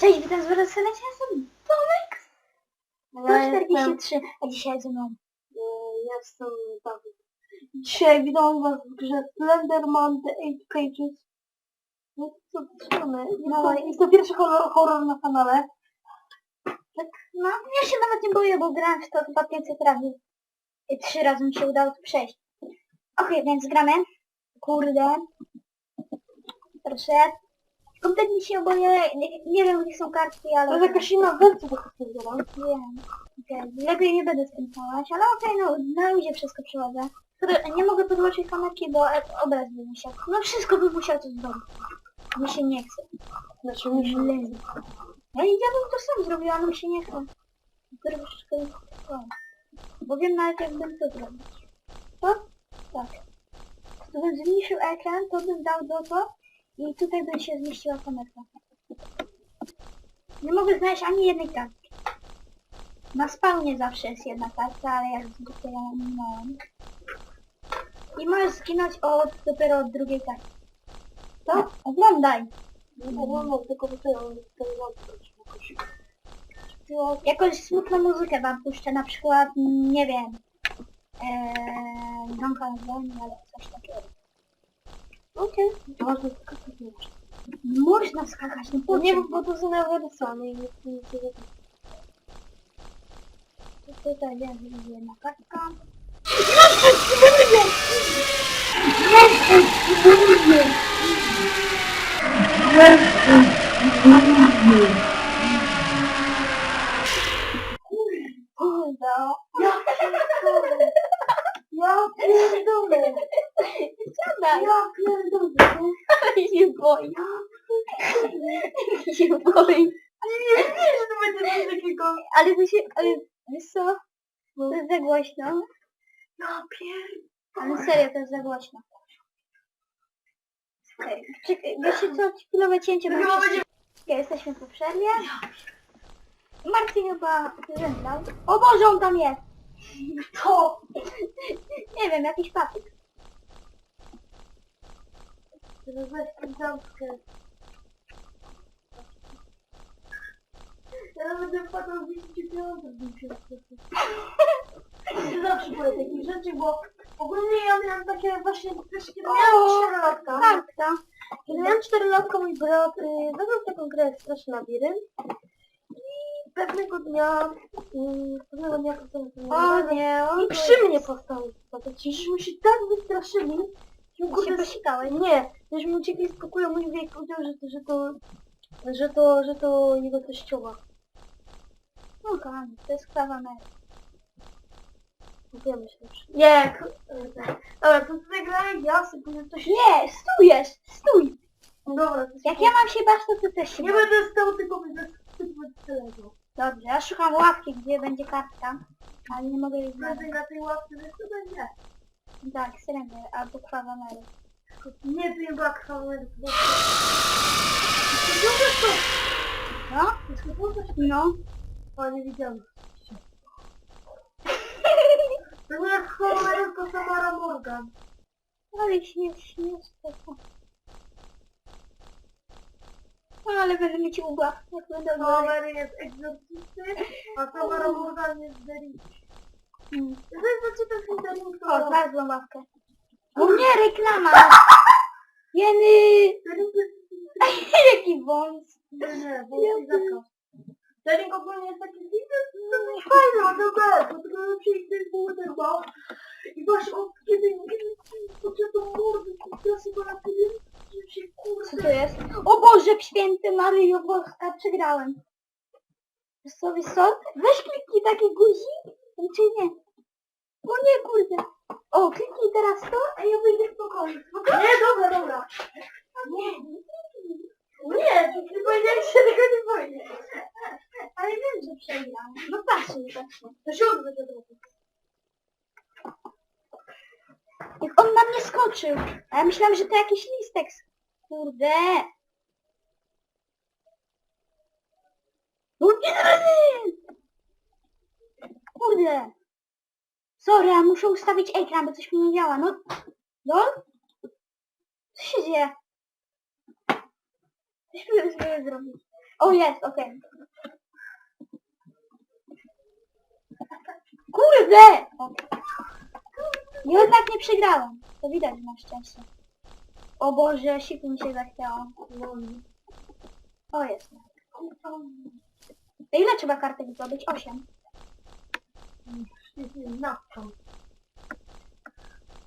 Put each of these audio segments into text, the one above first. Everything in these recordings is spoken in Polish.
Cześć, witam z was serdecznie, jestem Tomek. Ja jestem, 143, a dzisiaj ze mną. e, jestem Dawid. Dzisiaj witam was w grze Slenderman The Eight Pages. No co zaczynamy? Jest, No to, jest to pierwszy horror, horror na kanale. Tak, no, ja się nawet nie boję, bo grałem w to chyba 500 razy. I trzy razy mi się udało to przejść. Okej, więc gramy. Kurde. Proszę. Kompletnie się boję, nie, nie wiem gdzie są kartki, ale... Jest jakaś inna wersja tego Slendera. Wiem. Okej, Lepiej nie będę skręcałaś, ale okej, no na luzie wszystko przechodzę. Tylko Nie mogę podłączyć kamerki, bo e, obraz by musiał. No wszystko by musiał coś zrobić. Mi się nie chce. Znaczy mi się Źle. No i ja bym to sam zrobiła, ale mi się nie chce. Troszeczkę o. Bo wiem nawet jak bym to zrobić. To? Tak. Gdybym zmniejszył ekran, to bym dał do to i tutaj by się zmieściła kamerka. Nie mogę znaleźć ani jednej kartki. Na spawnie zawsze jest jedna karta, ale ja już dopiero minąłem. I możesz zginąć od, dopiero od drugiej karty. To? Oglądaj! mogłam tylko to jakąś smutną muzykę wam puszczę, na przykład, mm, nie wiem, eee, dzwoni, ale coś takiego. Okej. Można tylko tak nie można. Można skakać, no po Nie, nie, bo to są narysowane i nic nie nie Tutaj boi. Nie, nie, że to będzie coś takiego. Ale to się, ale wiesz co, to jest za głośno, Ja pierdolę. ale serio, to jest za głośno. Okej, czekaj, wiecie co, chwilowe cięcie, bo No, już będzie- Okej, jesteśmy po przerwie. Marcin chyba zemdlał. O Boże, on tam jest! To. Nie wiem, jakiś patyk. Teraz weź będę wpadał w 200 pieniądze w nim się Nie zawsze boję takich rzeczy, bo ogólnie ja miałam takie właśnie, wiesz, kiedy miałam 4 latka. Kartka. Kiedy miałam 4 latka, mój brat y, zagrał taką grę Straszny Labirynt. I pewnego dnia, y, pewnego dnia postanowił O nie, o I przy mnie postał spać. Żeśmy się tak wystraszyli, że się kurde posikałeś. nie, żeśmy uciekli z pokoju, mój wiek powiedział, że to, że to, że to, że to jego teściowa. No kochani, to jest klawa Mary. Nie myślę, że... Nie, k- dobra, to tutaj graj, ja sobie coś... Nie, stójesz, stój! Dobra, to Jak ja mam się bać, to ty też się Nie bać. będę stał, tylko będę sypać telego. Dobrze, ja szukam ławki, gdzie będzie kartka. Ale nie mogę jej znaleźć. Będę na tej ławce, wiesz co będzie? Tak, Surrender albo klawa Mary. Nie, tu nie była to było... No? No. O, nie widziałem. To nie jest kamery, to Samara Morgan. Ale śmiesz, śmiesz, to No ale będę mieć ubaw, jak będę. Kamery jest egzorcysty, a Samara Morgan jest Derek. Hmm. To jest znaczy ten Derek, O, znalazłam ławkę. O nie, reklama! Jeny! Jaki wąs! Nie, nie, bo jest zakaz. Derek ogólnie jest taki no fajny, on dobra, bo tylko przyjdzie było tego. I właśnie od kiedy, kiedy mordy, to się go na tyle, że się Co kurde... to jest? O Boże, święty Maryjo Boska, przegrałem. Wiesz co, wiesz co? Weź kliknij taki guzik, czy nie? O nie, kurde. O, kliknij teraz to, a ja wyjdę z pokoju. Nie, dobra, dobra. Nie, nie, to ty powiedziałeś, że tego nie powiedzieć. Ale wiem, że przegrałem. No patrzcie, patrzcie. To się od razu. Jak on na mnie skoczył. A ja myślałam, że to jakiś listek. Kurde. No nie! Kurde. Sorry, ja muszę ustawić ekran, bo coś mi nie działa. No. No? Co się dzieje? Zrobić. O, jest, okej. Kurde! O. Jednak nie przegrałam. To widać na szczęście. O Boże, siku mi się zachciało. O, jest. Ile trzeba kartek zdobyć? Osiem. Napczą.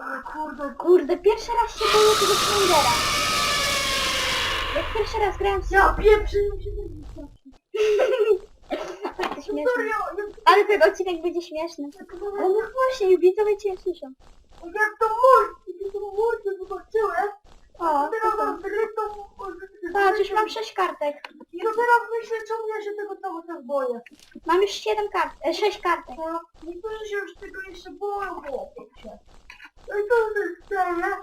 Ale kurde, Kurde, pierwszy raz się boję tego Slendera. Jak pierwszy raz grałem w ja pieprzę, mi się to To śmieszne. Ale ten odcinek będzie śmieszny. Ale no właśnie, widzowie cię słyszą. jak, to mórki, jak to mórki zobaczyłem, O, a teraz super. odkrytą... Patrz, już mam sześć kartek. I dopiero myślę, czemu ja się tego cały czas boję. Mam już siedem kart, e, sześć kartek. To niektórzy się już tego jeszcze boją, wiecie. No i to jest serio.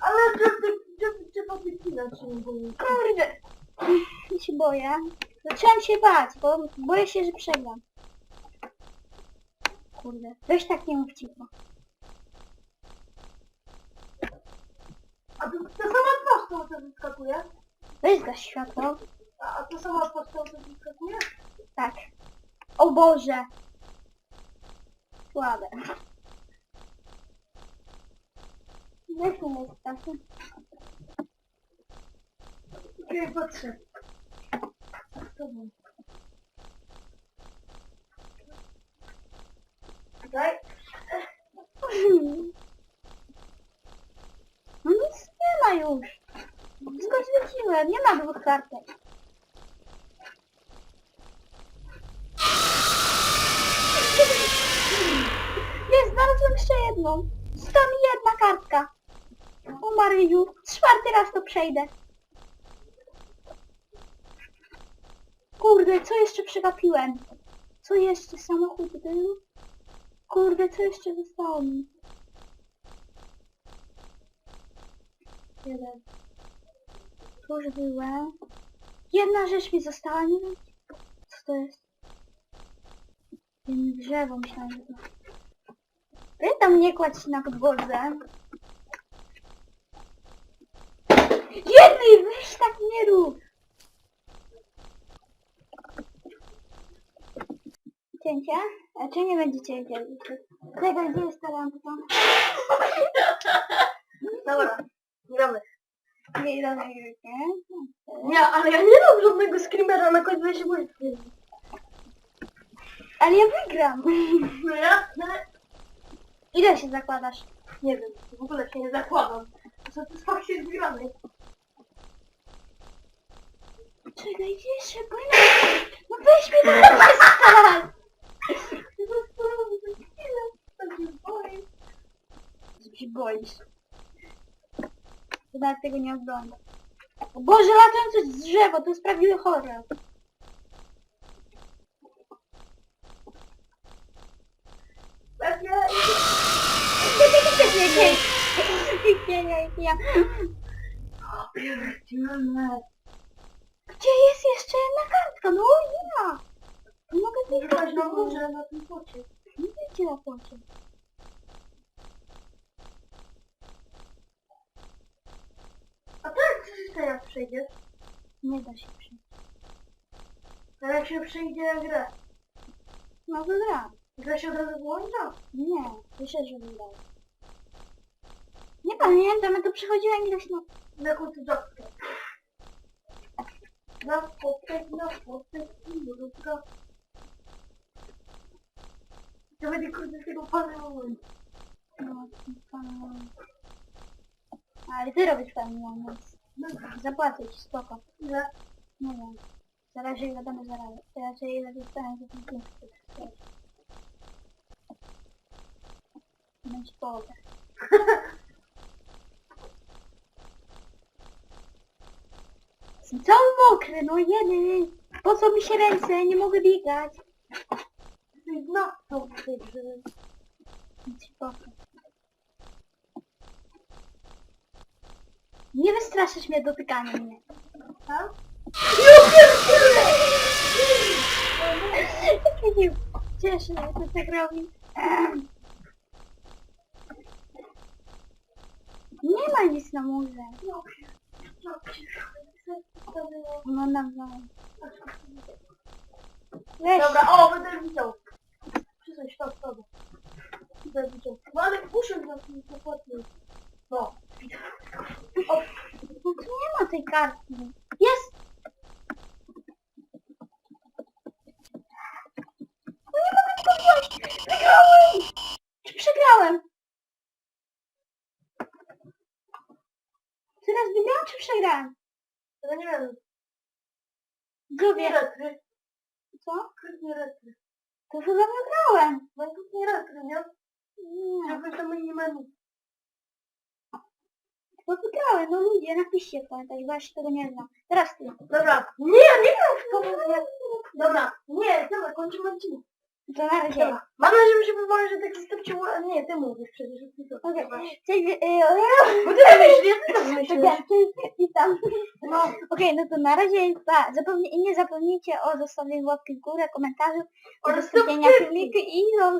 Ale żeby, żeby cię podpinać się nie boję. Kurde. Ja się boję. Zacząłem się bać, bo boję się, że przegram. Kurde. Weź tak nie mów cicho. A to, ta sama twarz to co wyskakuje? Weź zgaś światło. A, a ta sama twarz to co wyskakuje? Tak. O Boże. Słabe. Weź mnie jest Okej, patrzę. Co to? Daj. No nic nie ma już. Wszystko zwiedziłem, nie ma dwóch kartek. Nie, znalazłem jeszcze jedną. Mi jedna kartka. O Maryju, czwarty raz to przejdę. Kurde, co jeszcze przegapiłem? Co jeszcze? Samochód był? Kurde, co jeszcze zostało mi? Jeden. Tu już byłem. Jedna rzecz mi została, nie wiem co to jest. Jedno drzewo, myślałem, że to... Pamiętam nie kładź na podwodze. Jednej, weź tak nie rób! Cięcie? A czy nie będziecie wiedzieli? Czekaj, gdzie jest ta lampka? Dobra, gramy. Nie, dobra, nie. Nie, ale ja nie mam żadnego screamera, na końcu ja się boję. Ale ja wygram. No ja? No, Ile się zakładasz? nie wiem, w ogóle się nie zakładam. Satysfakcja jest wygranej. Czekaj, gdzie się boję? No weź mnie do mnie stać! Tak się boję. Co się boisz? Tego nie oglądam. O Boże, latające drzewo, to jest prawdziwy horror. Tak. Gdzie jest jeszcze jedna kartka? No ja! Nie kartki na górze, na tym focie. Nie będzie na płocie. A to jak coś teraz przejdzie? Nie da się przyjść. A jak się przejdzie grę? No wygram. Gra się od razu włącza? Nie, słyszę, że wygram. Nie pamiętam, ja to przechodziłem ileś no... Na końcu dotkę. Na spotek, na spotek i mrówka. To będzie kurde z tego panu no pan- Ale ty robisz fajny moment. Zapłacę ci, spoko. Ile? Nie wiem. Zależy ile będę zarabiać. Zależy ile dostanę za ten punkt. Będzie połowę. Jestem cały mokry, no jedy. Po co mi się ręce? Nie mogę biegać. Na to wyjrzy. Ci powiem. Nie wystraszysz mnie dotykaniem mnie. Tak? Jak ja się cieszę, że tak robi. Nie ma nic na murze. No, zostawiło. No, no, no. Dobra, o, będę widział. Stop. Będę widział. No ale muszę na tym dokładnie. No. O, tu nie ma tej kartki. jest! No nie mogę tego wziąć! Wygrałem! Czy przegrałem? Teraz wygrałem czy przegrałem? Ja nie wiem. Nie Zrobię. retry. Co? Nie retry. To chyba wygrałem. No to nie retry, nie? Nie. Żeby to mini menu. To wygrałem, no ludzie, napiszcie w komentarzach, bo ja się tego nie znam. Teraz ty. Dobra. Nie, nie wiem w to mówię. Dobra. Nie, dobra, kończymy odcinek. To na razie. Dobra. Mam nadzieję, że się wybawi, że tak wystarczyło. a Nie, ty mówisz przecież. że Ty to Okej, cześć, yy, Bo ty myślisz, ty to myślisz. Witam. No. Okej, no to na razie pa, zapomnij, i nie zapomnijcie o zostawieniu łapki w górę, komentarzy, o Oraz udostępnienia subskrypcji. filmiku i no,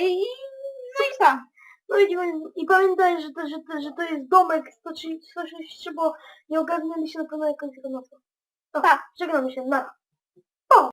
i no i co? No i, i pamiętaj, że to, że, to, że to jest domek 133, bo nie ogarnęli się na pewno jakoś tego nosa. Pa. Żegnamy się, na.